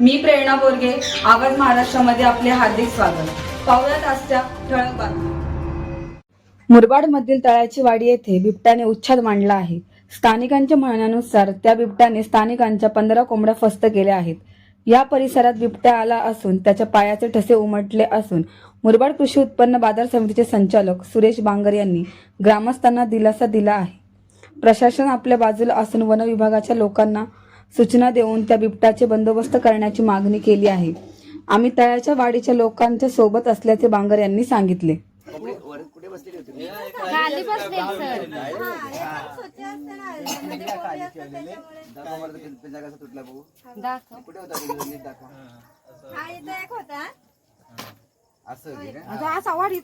मी प्रेरणा बोरगे आवाज महाराष्ट्रामध्ये आपले हार्दिक स्वागत. पाहुयात आजच्या ठळक बातम्या. मुरबाडमधील तळ्याची वाडी येथे बिबट्याने उच्छाद मांडला आहे. स्थानिकांच्या म्हणण्यानुसार त्या बिबट्याने स्थानिकांच्या पंधरा कोंबड्या फस्त केल्या आहेत. या परिसरात बिबट्या आला असून त्याच्या पायाचे ठसे उमटले असून मुरबाड कृषी उत्पन्न बाजार समितीचे संचालक सुरेश बांगर यांनी ग्रामस्थांना दिलासा दिला आहे. प्रशासन आपल्या बाजूला असून वन विभागाच्या लोकांना सूचना देऊन त्या बिबट्याचे बंदोबस्त करण्याची मागणी केली आहे. आम्ही तळ्याच्या वाडीच्या लोकांच्या सोबत असल्याचे बांगर यांनी सांगितले. खाली बसले सर. दाखव. कुठे होता तो नीट दाखवा. हा इथं एक होता असं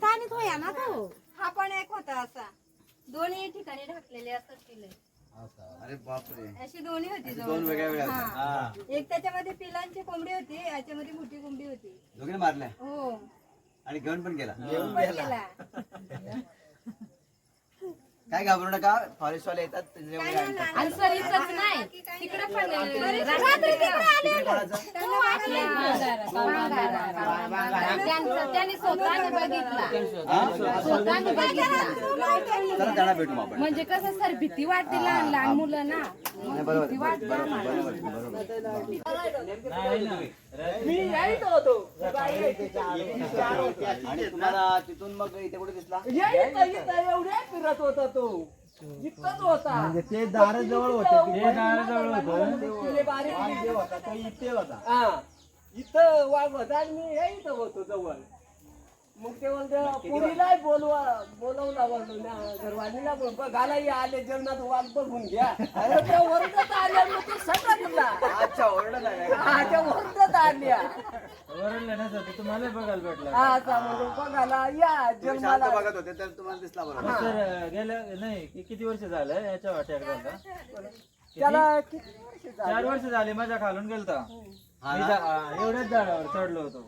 आणि तो या ना तो. हा पण एक होता असा. दोन्ही ठिकाणी ढकलेले असत केले अरे बापरे. अशी दोन्ही होती दोन वेगळ्या वेगळ्या होत्या. हा. एक त्याच्यामध्ये पिलांची कोंबडी होती याच्यामध्ये मोठी कोंबडी होती. दोघीने मारल्या? हो. आणि घेऊन पण गेला. पण गेला. काय घाबरू नका फॉरेस्ट वाले येतात. आणि सर इथंच नाही. तिकडे पण रात्री तिकडे आले कोणाचं? त्यांचं त्यांनी भेटू आपण म्हणजे कसं सर भीती वाटते लहान लहान मुलं ना. बरोबर आणि तुम्हाला तिथून मग इथे कुठे दिसला? म्हणजे ते दाराजवळ होते. ते दाराजवळ होतं. हा इथं वाघ होता आणि मी हे इथं होतो जवळ. मग ते म्हणते पुरीला बोलवा बोलवला म्हणलो ना घरवालीला बोल बघायला या आले जेवणात वाघ बघून घ्या. अरे त्या आल्या मग ते सटकला अच्छा? हा त्या आल्या. ना सर तुम्हाला बघायला भेटलं. हा आता म्हणलो बघायला या बघत होते तर तुम्हाला दिसला बरोबर. सर गेल्या नाही कि- किती वर्ष झालं याच्या वाट्यात झालं त्याला किती वर्ष झाली? चार वर्ष झाली माझ्या खालून गेलता. हा. मी ना? जा- एवढ्याच झाडावर चढलो होतो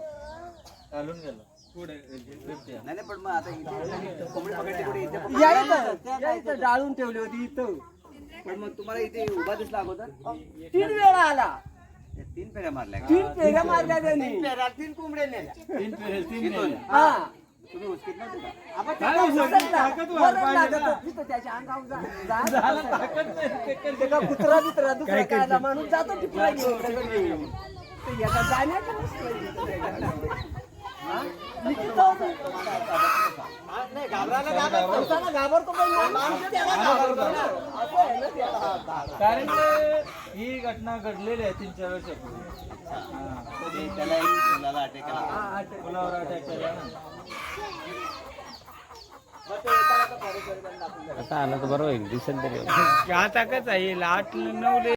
खालून गेलो पुढे बिबट्या नाही नाही पण मग आता इथे कोंबडी पकडली कुठे इथे पकडली? या इथं या इथं डाळून ठेवली होती इथं पण मग तुम्हाला इथे उभा दिसला अगोदर तीन वेळा आला या तीन फेऱ्या मारल्या का? तीन पेऱ्या मारल्या त्यांनी तीन कोंबड्या नेल्या तीन. हा तुम्ही उचकीत नव्हते का आपण काय त्याला उचलली? उचलला. ताकद वाढ वरण पाहिजे लागत ना. होती तर त्याच्या अंगावर जा- जा. ते का कुत्रा बित्रा दुसरा काय आला माणूस जातो टिपला घेऊन हा? कारण ही घटना घडलेली आहे तीन चार वर्षापूर्वी. कधी त्याला एक मुलाला अटॅक केला. ते- मुलावर अटॅक केला ना. आता आलं तर बरोबर दिसेल तरी आता कसं आहे आठ नऊ